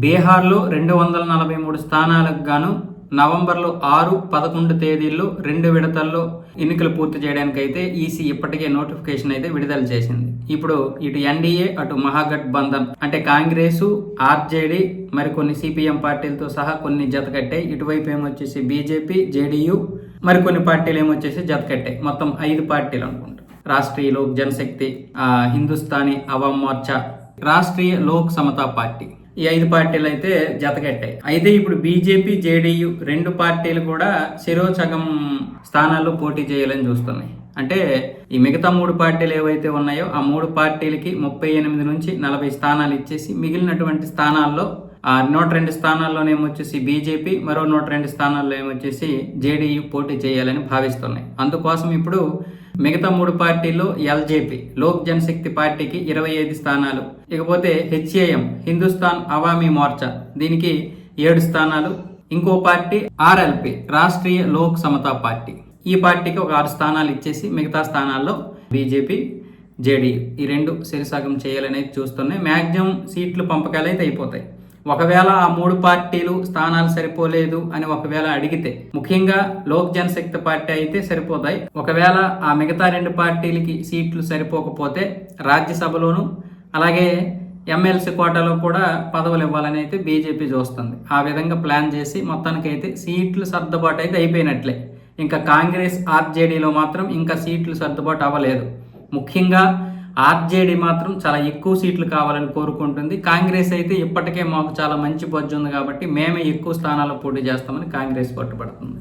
బీహార్లో రెండు వందల నలభై మూడు స్థానాలకు గాను నవంబర్లో ఆరు పదకొండు తేదీల్లో రెండు విడతల్లో ఎన్నికలు పూర్తి చేయడానికి అయితే ఈసీ ఇప్పటికే నోటిఫికేషన్ అయితే విడుదల చేసింది. ఇప్పుడు ఇటు ఎన్డీఏ అటు మహాగఠబంధన్ అంటే కాంగ్రెస్ ఆర్జేడీ మరికొన్ని సిపిఎం పార్టీలతో సహా కొన్ని జతకట్టాయి ఇటువైపు ఏమొచ్చేసి బీజేపీ జేడీయూ మరికొన్ని పార్టీలు ఏమొచ్చేసి జతకట్టాయి మొత్తం ఐదు పార్టీలు అనుకుంటా. రాష్ట్రీయ లోక్ జనశక్తి హిందుస్థానీ అవామ్ మోర్చా రాష్ట్రీయ లోక్ సమతా పార్టీ. ఈ ఐదు పార్టీలు అయితే జతకట్టాయి అయితే ఇప్పుడు బీజేపీ జేడీయూ రెండు పార్టీలు కూడా శిరోచగం స్థానాల్లో పోటీ చేయాలని చూస్తున్నాయి. అంటే ఈ మిగతా మూడు పార్టీలు ఏవైతే ఉన్నాయో ఆ మూడు పార్టీలకి ముప్పై ఎనిమిది నుంచి నలభై స్థానాలు ఇచ్చేసి మిగిలినటువంటి స్థానాల్లో నూట రెండు స్థానాల్లోనే వచ్చేసి బీజేపీ మరో నూట రెండు స్థానాల్లో ఏమొచ్చేసి జేడీయూ పోటీ చేయాలని భావిస్తున్నాయి. అందుకోసం ఇప్పుడు మిగతా మూడు పార్టీలు ఎల్జేపీ లోక్ జనశక్తి పార్టీకి ఇరవై ఐదు స్థానాలు ఇకపోతే హెచ్ఏఎం హిందుస్థాన్ అవామీ మోర్చా దీనికి ఏడు స్థానాలు ఇంకో party RLP Rashtriya Lok Samata party. ఈ పార్టీకి ఒక ఆరు స్థానాలు ఇచ్చేసి మిగతా స్థానాల్లో బీజేపీ జేడీయూ ఈ రెండు శిరసాగం చేయాలని చూస్తున్నాయి. మ్యాక్సిమం సీట్లు పంపకాలు అయితే అయిపోతాయి. ఒకవేళ ఆ మూడు పార్టీలు స్థానాలు సరిపోలేదు అని ఒకవేళ అడిగితే ముఖ్యంగా లోక్ జనశక్తి పార్టీ అయితే సరిపోతాయి. ఒకవేళ ఆ మిగతా రెండు పార్టీలకి సీట్లు సరిపోకపోతే రాజ్యసభలోను అలాగే ఎమ్మెల్సీ కోటాలో కూడా పదవులు ఇవ్వాలని అయితే బీజేపీ చూస్తుంది. ఆ విధంగా ప్లాన్ చేసి మొత్తానికైతే సీట్లు సర్దుబాటు అయితే అయిపోయినట్లే. ఇంకా కాంగ్రెస్ ఆర్జేడీలో మాత్రం ఇంకా సీట్లు సర్దుబాటు అవ్వలేదు. ముఖ్యంగా ఆర్జేడీ మాత్రం చాలా ఎక్కువ సీట్లు కావాలని కోరుకుంటుంది. కాంగ్రెస్ అయితే ఇప్పటికే మాకు చాలా మంచి బొజ్జు ఉంది కాబట్టి మేమే ఎక్కువ స్థానాల్లో పోటీ చేస్తామని కాంగ్రెస్ పట్టుబడుతుంది.